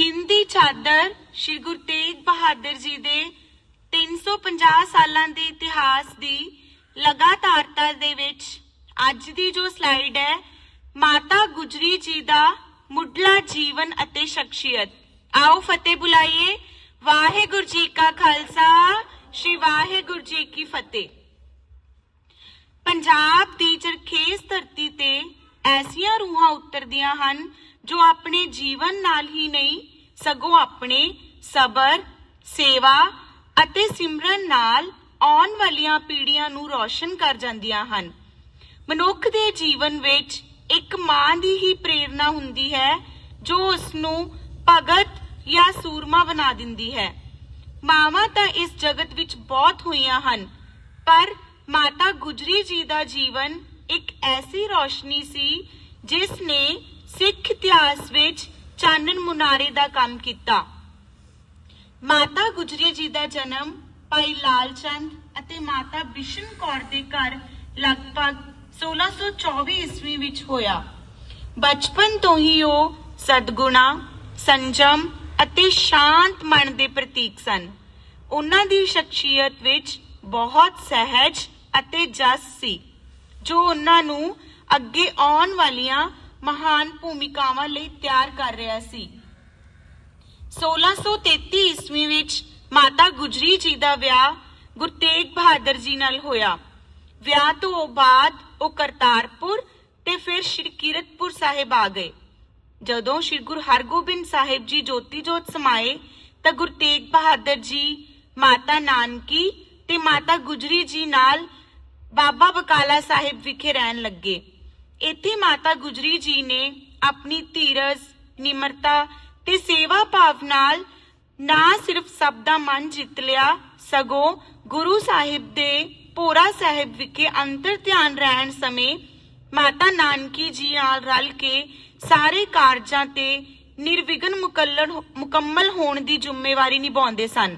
ਹਿੰਦੀ ਚਾਦਰ ਸ਼੍ਰੀ ਗੁਰੂ ਤੇਗ ਬਹਾਦਰ ਜੀ ਦੇ 350 ਸਾਲਾਂ ਦੇ ਇਤਿਹਾਸ ਦੀ ਲਗਾਤਾਰਤਾ ਦੇ ਵਿੱਚ ਅੱਜ ਦੀ ਜੋ ਸਲਾਈਡ ਹੈ, ਮਾਤਾ ਗੁਜਰੀ ਜੀ ਦਾ ਮੁੱਢਲਾ ਜੀਵਨ ਅਤੇ ਸ਼ਖਸੀਅਤ। ਆਓ ਫਤਿਹ ਬੁਲਾਈਏ। ਵਾਹਿਗੁਰੂ ਜੀ ਕਾ ਖਾਲਸਾ, ਸ਼੍ਰੀ ਵਾਹਿਗੁਰੂ ਜੀ ਕੀ ਫਤਿਹ। ਪੰਜਾਬ ਦੀ ਚਰਖੇਸ ਧਰਤੀ ਤੇ ਐਸੀਆਂ ਰੂਹਾਂ ਉਤਰਦੀਆਂ ਹਨ ਜੋ ਆਪਣੇ ਜੀਵਨ ਨਾਲ ਹੀ ਨਹੀਂ, ਸਗੋਂ ਆਪਣੇ ਸਬਰ, ਸੇਵਾ ਅਤੇ ਸਿਮਰਨ ਨਾਲ ਆਉਣ ਵਾਲੀਆਂ ਪੀੜ੍ਹੀਆਂ ਨੂੰ ਰੌਸ਼ਨ ਕਰ ਜਾਂਦੀਆਂ ਹਨ। ਮਨੁੱਖ ਦੇ ਜੀਵਨ ਵਿੱਚ ਇੱਕ ਮਾਂ ਦੀ ਹੀ ਪ੍ਰੇਰਣਾ ਹੁੰਦੀ ਹੈ, ਜੋ ਉਸ ਨੂੰ ਭਗਤ ਜਾਂ ਸੂਰਮਾ ਬਣਾ ਦਿੰਦੀ ਹੈ। ਮਾਵਾਂ ਤਾਂ ਇਸ ਜਗਤ ਵਿੱਚ ਬਹੁਤ ਹੋਈਆਂ ਹਨ, ਪਰ ਮਾਤਾ ਗੁਜਰੀ ਜੀ ਦਾ ਜੀਵਨ ਇੱਕ ਐਸੀ ਰੋਸ਼ਨੀ ਸੀ, ਜਿਸ ਨੇ ਇਤਿਹਾਸ ਵਿੱਚ ਚਾਨਣ ਮੁਨਾਰੇ ਦਾ ਕੰਮ ਕੀਤਾ। ਮਾਤਾ ਗੁਜਰੀ ਜੀ ਦਾ ਜਨਮ ਭਾਈ ਲਾਲ ਚੰਦ ਅਤੇ ਮਾਤਾ ਬਿਸ਼ਨ ਕੌਰ ਦੇ ਘਰ ਲਗਭਗ 1624 ਈਸਵੀ ਵਿੱਚ ਹੋਇਆ। ਬਚਪਨ ਤੋਂ ਹੀ ਉਹ ਸਦਗੁਣਾ, ਸੰਜਮ ਅਤੇ ਸ਼ਾਂਤ ਮਨ ਦੇ ਪ੍ਰਤੀਕ ਸਨ। ਉਹਨਾਂ ਦੀ ਸ਼ਖਸੀਅਤ ਵਿੱਚ ਬਹੁਤ ਸਹਿਜ ਅਤੇ ਜਸ ਸੀ, ਜੋ ਉਹਨਾਂ ਨੂੰ ਅੱਗੇ ਆਉਣ ਵਾਲੀਆਂ ਮਹਾਨ ਭੂਮਿਕਾਵਾਂ ਲਈ ਤਿਆਰ ਕਰ ਰਿਹਾ ਸੀ। 1633 ਈਸਵੀ ਵਿੱਚ ਮਾਤਾ ਗੁਜਰੀ ਜੀ ਦਾ ਵਿਆਹ ਗੁਰੂ ਤੇਗ ਬਹਾਦਰ ਜੀ ਨਾਲ ਹੋਇਆ। ਵਿਆਹ ਤੋਂ ਬਾਅਦ ਉਹ ਕਰਤਾਰਪੁਰ ਤੇ ਫਿਰ ਸ਼੍ਰੀ ਕੀਰਤਪੁਰ ਸਾਹਿਬ ਆ ਗਏ। ਜਦੋਂ ਸ਼੍ਰੀ ਗੁਰੂ ਹਰਗੋਬਿੰਦ ਸਾਹਿਬ ਜੀ ਜੋਤੀ ਜੋਤ ਸਮਾਏ, ਤਾਂ ਗੁਰੂ ਤੇਗ ਬਹਾਦਰ ਜੀ, ਮਾਤਾ ਨਾਨਕੀ ਤੇ ਮਾਤਾ ਗੁਜਰੀ ਜੀ ਨਾਲ ਬਾਬਾ ਬਕਾਲਾ ਸਾਹਿਬ ਵਿਖੇ ਰਹਿਣ ਲੱਗੇ। ਇੱਥੇ ਮਾਤਾ ਗੁਜਰੀ ਜੀ ਨੇ ਆਪਣੀ ਧੀਰਜ, ਨਿਮਰਤਾ ਤੇ ਸੇਵਾ ਭਾਵ ਨਾਲ ਨਾ ਸਿਰਫ ਸਭ ਦਾ ਮਨ ਜਿੱਤ ਲਿਆ, ਸਗੋਂ ਗੁਰੂ ਸਾਹਿਬ ਦੇ ਪੋਰਾ ਸਾਹਿਬ ਵਿਖੇ ਅੰਤਰ ਧਿਆਨ ਰਹਿਣ ਸਮੇਂ ਮਾਤਾ ਨਾਨਕੀ ਜੀ ਨਾਲ ਰਲ ਕੇ ਸਾਰੇ ਕਾਰਜਾਂ ਤੇ ਨਿਰਵਿਘਨ ਮੁਕੱਲਣ, ਮੁਕੰਮਲ ਹੋਣ ਦੀ ਜ਼ਿੰਮੇਵਾਰੀ ਨਿਭਾਉਂਦੇ ਸਨ।